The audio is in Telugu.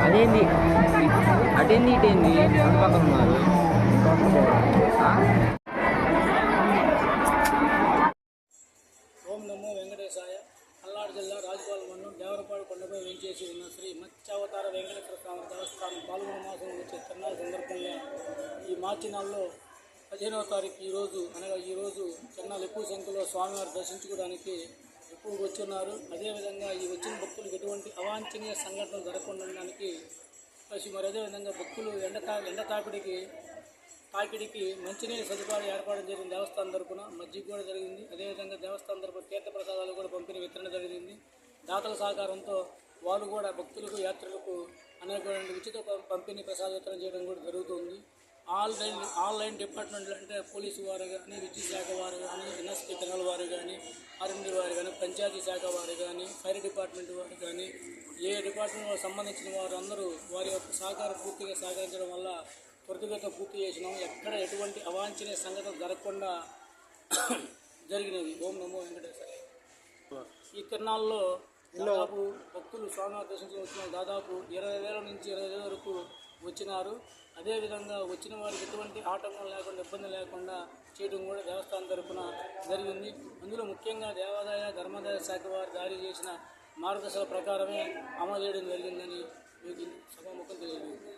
అదేంది? అటేంది ఇటేంది? పక్కన ఉన్నారు ఓం నమో వెంకటేశాయ. పల్నాడు జిల్లా రాజుపాల మండలం దేవరపాడు కొండపై వెంచేసి ఉన్న శ్రీ మత్స్యావతార వెంకటేశ్వర స్వామి దేవస్థానం పాల్గొన మాసం వచ్చే తిరునాళ్ళ సందర్భంగా ఈ మార్చి నెలలో పదిహేనవ తారీఖు ఈరోజు అనగా ఈరోజు కన్నా ఎక్కువ సంఖ్యలో స్వామివారి దర్శించుకోవడానికి ఎక్కువ వచ్చున్నారు. అదేవిధంగా ఈ వచ్చిన భక్తులకు ఎటువంటి అవాంఛనీయ సంఘటనలు జరగకుండా ఉండడానికి ప్లస్ మరి అదేవిధంగా భక్తులు ఎండ తా ఎండ తాకిడికి తాకిడికి మంచినీటి సదుపాయాలు ఏర్పాటు జరిగిన దేవస్థానం తరపున మజ్జిగ కూడా జరిగింది. అదేవిధంగా దేవస్థానం తరపున తీర్థ ప్రసాదాలు కూడా పంపిణీ వితరణ జరిగింది. దాతల సహకారంతో వారు కూడా భక్తులకు యాత్రలకు అనేక ఉచిత పంపిణీ ప్రసాద వితరణ చేయడం కూడా జరుగుతుంది. ఆన్లైన్ ఆన్లైన్ డిపార్ట్మెంట్లు అంటే పోలీసు వారు కానీ విద్యుత్ శాఖ వారు కానీ ఎన్ఎస్పీ కెనాల్ వారు కానీ ఆర్ఎండి వారు కానీ పంచాయతీ శాఖ వారు కానీ ఫైర్ డిపార్ట్మెంట్ వారు కానీ ఏ డిపార్ట్మెంట్ సంబంధించిన వారు అందరూ వారి యొక్క సహకారం పూర్తిగా సహకరించడం వల్ల త్వరితగత పూర్తి చేసినాం. ఎక్కడ ఎటువంటి అవాంఛనీయ సంఘటన జరగకుండా జరిగినది. ఓం నమో వెంకటేశ్వర ఈ తిరణాల్లో దాదాపు భక్తులు స్వామివారి దర్శించడం వచ్చిన దాదాపు ఇరవై వేల నుంచి ఇరవై వేల వరకు వచ్చినారు. అదేవిధంగా వచ్చిన వారికి ఎటువంటి ఆటంకం లేకుండా ఇబ్బంది లేకుండా చేయడం కూడా దేవస్థానం తరఫున జరిగింది. అందులో ముఖ్యంగా దేవాదాయ ధర్మాదాయ శాఖ వారు జారీ చేసిన మార్గదర్శకాల ప్రకారమే అమలు చేయడం జరిగిందని మీకు సభాముఖం తెలియజేయండి